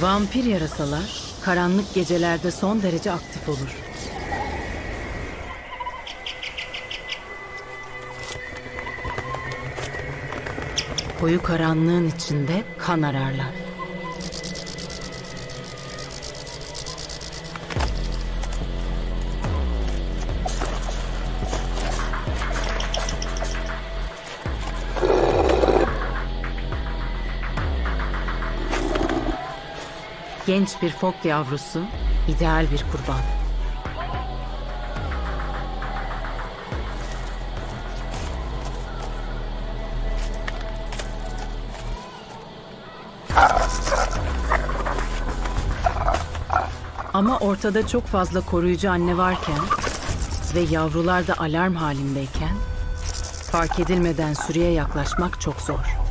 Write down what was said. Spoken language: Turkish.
Vampir yarasalar karanlık gecelerde son derece aktif olur. Koyu karanlığın içinde kan ararlar. Genç bir fok yavrusu, ideal bir kurban. Ama ortada çok fazla koruyucu anne varken ve yavrular da alarm halindeyken fark edilmeden sürüye yaklaşmak çok zor.